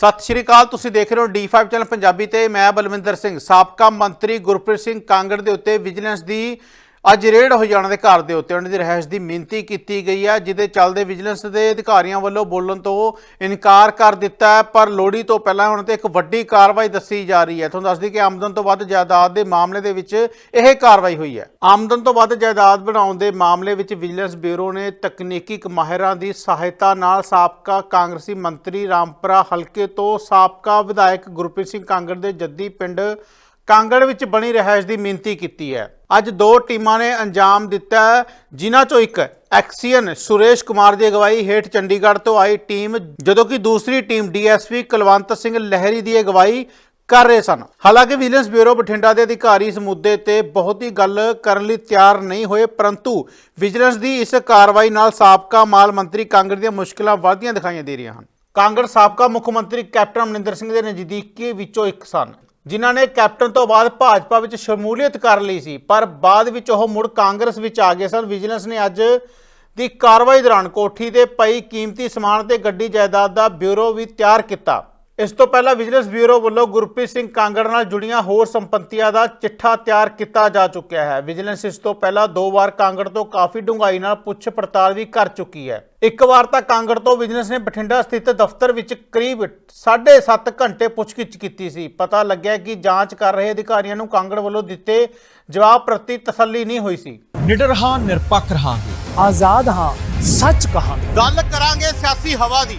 ਸਤਿ ਸ਼੍ਰੀ ਅਕਾਲ, ਤੁਸੀਂ ਦੇਖ ਰਹੇ ਹੋ D5 ਚੈਨਲ ਪੰਜਾਬੀ ਤੇ ਮੈਂ ਬਲਵਿੰਦਰ ਸਿੰਘ, ਸਾਬਕਾ ਮੰਤਰੀ ਗੁਰਪ੍ਰੀਤ ਸਿੰਘ ਕਾਂਗੜ ਦੇ ਉੱਤੇ ਵਿਜੀਲੈਂਸ ਦੀ ਅੱਜ ਰੇਡ ਹੋਜਾਣਾ ਦੇ ਘਰ ਦੇ ਉੱਤੇ ਉਹਨਾਂ ਦੀ ਰਹਿائش ਦੀ ਮਿੰਤੀ ਕੀਤੀ ਗਈ ਹੈ, ਜਿਹਦੇ ਚੱਲਦੇ ਵਿਜੀਲੈਂਸ ਦੇ ਅਧਿਕਾਰੀਆਂ ਵੱਲੋਂ ਬੋਲਣ ਤੋਂ ਇਨਕਾਰ ਕਰ ਦਿੱਤਾ ਹੈ, ਪਰ ਲੋੜੀ ਤੋਂ ਪਹਿਲਾਂ ਹੁਣ ਤੇ ਇੱਕ ਵੱਡੀ ਕਾਰਵਾਈ ਦੱਸੀ ਜਾ ਰਹੀ ਹੈ। ਤੁਹਾਨੂੰ ਦੱਸਦੀ ਕਿ ਆਮਦਨ ਤੋਂ ਵੱਧ ਜਾਇਦਾਦ ਦੇ ਮਾਮਲੇ ਦੇ ਵਿੱਚ ਇਹ ਕਾਰਵਾਈ ਹੋਈ ਹੈ। ਆਮਦਨ ਤੋਂ ਵੱਧ ਜਾਇਦਾਦ ਬਣਾਉਣ ਦੇ ਮਾਮਲੇ ਵਿੱਚ ਵਿਜੀਲੈਂਸ ਬਿਊਰੋ ਨੇ ਤਕਨੀਕੀ ਮਾਹਿਰਾਂ ਦੀ ਸਹਾਇਤਾ ਨਾਲ ਸਾਬਕਾ ਕਾਂਗਰਸੀ ਮੰਤਰੀ ਰਾਮਪੁਰਾ ਹਲਕੇ ਤੋਂ ਸਾਬਕਾ ਵਿਧਾਇਕ ਗੁਰਪ੍ਰੀਤ ਸਿੰਘ ਕਾਂਗੜ ਦੇ ਜੱਦੀ ਪਿੰਡ ਕਾਂਗੜ ਵਿੱਚ ਬਣੀ ਰਹਿائش ਦੀ ਮਿਹਨਤੀ ਕੀਤੀ ਹੈ। ਅੱਜ ਦੋ ਟੀਮਾਂ ਨੇ ਅੰਜਾਮ ਦਿੱਤਾ ਜਿਨ੍ਹਾਂ ਚੋਂ ਇੱਕ ਐਕਸੀਅਨ ਸੁਰੇਸ਼ ਕੁਮਾਰ ਦੀ ਅਗਵਾਈ ਹੇਠ ਚੰਡੀਗੜ੍ਹ ਤੋਂ ਆਈ ਟੀਮ, ਜਦੋਂ ਕਿ ਦੂਸਰੀ ਟੀਮ ਡੀਐਸਪੀ ਕੁਲਵੰਤ ਸਿੰਘ ਲਹਿਰੀ ਦੀ ਅਗਵਾਈ ਕਰ ਰਹੇ ਸਨ। ਹਾਲਾਂਕਿ ਵਿਜੀਲੈਂਸ ਬਿਊਰੋ ਬਠਿੰਡਾ ਦੇ ਅਧਿਕਾਰੀ ਇਸ ਮੁੱਦੇ ਤੇ ਬਹੁਤੀ ਗੱਲ ਕਰਨ ਲਈ ਤਿਆਰ ਨਹੀਂ ਹੋਏ, ਪਰੰਤੂ ਵਿਜੀਲੈਂਸ ਦੀ ਇਸ ਕਾਰਵਾਈ ਨਾਲ ਸਾਬਕਾ ਮਾਲ ਮੰਤਰੀ ਕਾਂਗੜ ਦੀਆਂ ਮੁਸ਼ਕਲਾਂ ਵਧਦੀਆਂ ਦਿਖਾਈਆਂ ਦੇ ਰਹੀਆਂ ਹਨ। ਕਾਂਗੜ ਸਾਬਕਾ ਮੁੱਖ ਮੰਤਰੀ ਕੈਪਟਨ ਅਮਰਿੰਦਰ ਸਿੰਘ ਦੇ ਨਜ਼ਦੀਕੀ ਵਿੱਚੋਂ ਇੱਕ ਸਨ। ਜਿਨ੍ਹਾਂ ਨੇ ਕੈਪਟਨ ਤੋਂ ਬਾਅਦ ਭਾਜਪਾ ਵਿੱਚ ਸ਼ਮੂਲੀਅਤ ਕਰ ਲਈ ਸੀ, ਪਰ ਬਾਅਦ ਵਿੱਚ ਉਹ ਮੁੜ ਕਾਂਗਰਸ ਵਿੱਚ ਆ ਗਏ ਸਨ। ਵਿਜੀਲੈਂਸ ਨੇ ਅੱਜ ਦੀ ਕਾਰਵਾਈ ਦੌਰਾਨ ਕੋਠੀ ਤੇ ਪਈ ਕੀਮਤੀ ਸਮਾਨ ਤੇ ਗੱਡੀ ਜਾਇਦਾਦ ਦਾ ਬਿਊਰੋ ਵੀ ਤਿਆਰ ਕੀਤਾ। ਇਸ ਤੋਂ ਪਹਿਲਾਂ ਵਿਜੀਲੈਂਸ ਬਿਊਰੋ ਵੱਲੋਂ ਗੁਰਪ੍ਰੀਤ ਸਿੰਘ ਕਾਂਗੜ ਨਾਲ ਜੁੜੀਆਂ ਹੋਰ ਸੰਪਤੀਆਂ ਦਾ ਚਿੱਠਾ ਤਿਆਰ ਕੀਤਾ ਜਾ ਚੁੱਕਿਆ ਹੈ। ਵਿਜੀਲੈਂਸ ਇਸ ਤੋਂ ਪਹਿਲਾਂ ਦੋ ਵਾਰ ਕਾਂਗੜ ਤੋਂ ਕਾਫੀ ਡੂੰਘਾਈ ਨਾਲ ਪੁੱਛ ਪੜਤਾਲ ਵੀ ਕਰ ਚੁੱਕੀ ਹੈ। ਇੱਕ ਵਾਰ ਤਾਂ ਕਾਂਗੜ ਤੋਂ ਵਿਜੀਲੈਂਸ ਨੇ ਬਠਿੰਡਾ ਸਥਿਤ ਦਫ਼ਤਰ ਵਿੱਚ ਕਰੀਬ 7.5 ਘੰਟੇ ਪੁੱਛਗਿੱਛ ਕੀਤੀ ਸੀ। ਪਤਾ ਲੱਗਿਆ ਕਿ ਜਾਂਚ ਕਰ ਰਹੇ ਅਧਿਕਾਰੀਆਂ ਨੂੰ ਕਾਂਗੜ ਵੱਲੋਂ ਦਿੱਤੇ ਜਵਾਬ ਪ੍ਰਤੀ ਤਸੱਲੀ ਨਹੀਂ ਹੋਈ ਸੀ। ਨਿਡਰ ਹਾਂ ਨਿਰਪੱਖ ਰਹਾਂਗੇ। ਆਜ਼ਾਦ ਹਾਂ ਸੱਚ ਕਹਾਂਗੇ। ਗੱਲ ਕਰਾਂਗੇ ਸਿਆਸੀ ਹਵਾ ਦੀ।